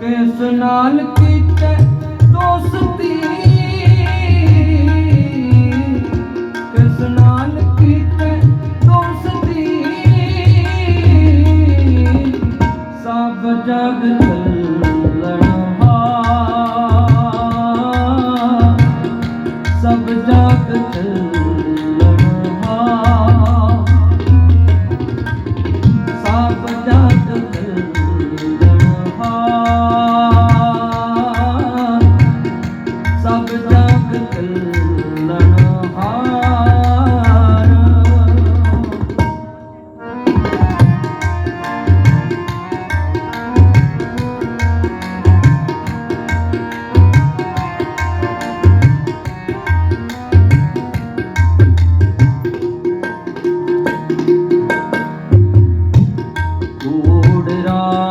ਕਿਸ ਨਾਲ ਕੀਤੇ ਦੋਸਤੀ? ਕਿਸ ਨਾਲ ਕੀਤੇ ਦੋਸਤੀ? ஓடுறான்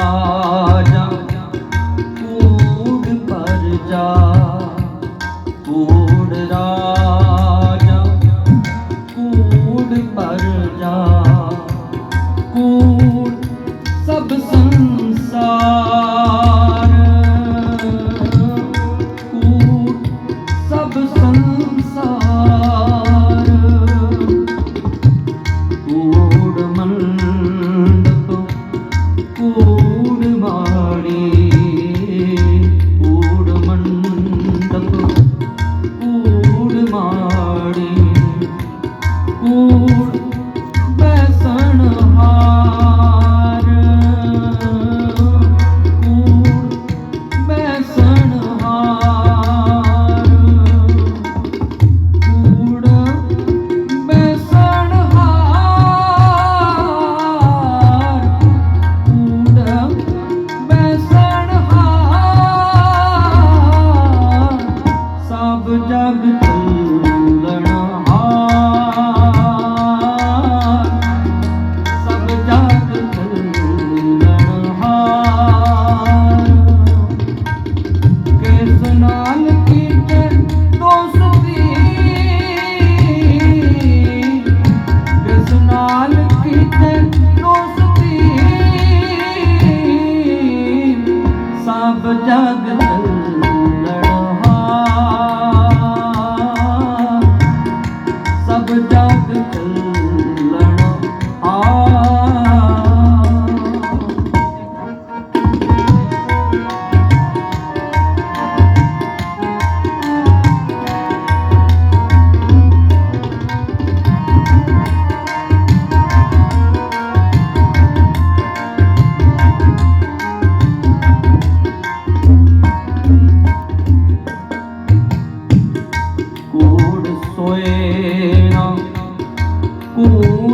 Mình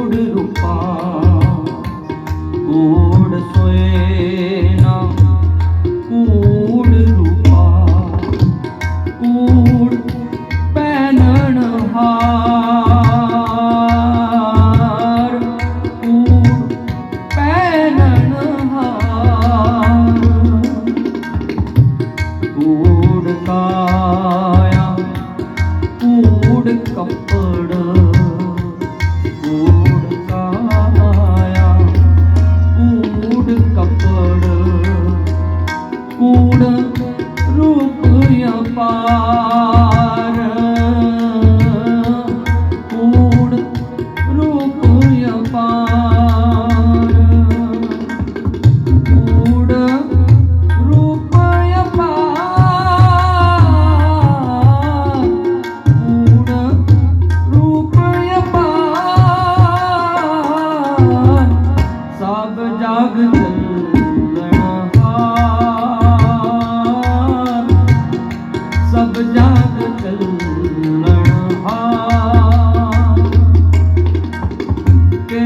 ਗੂੜ ਰੂਪਾਂ ਗੂੜ ਸੋਏ পা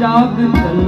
जाग चल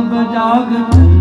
सब जाग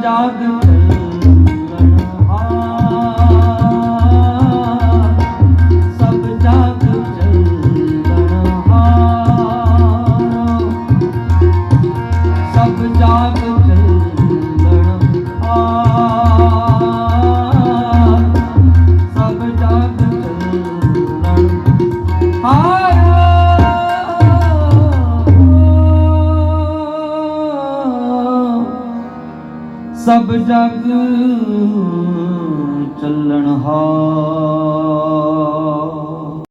dog. The. Abdullah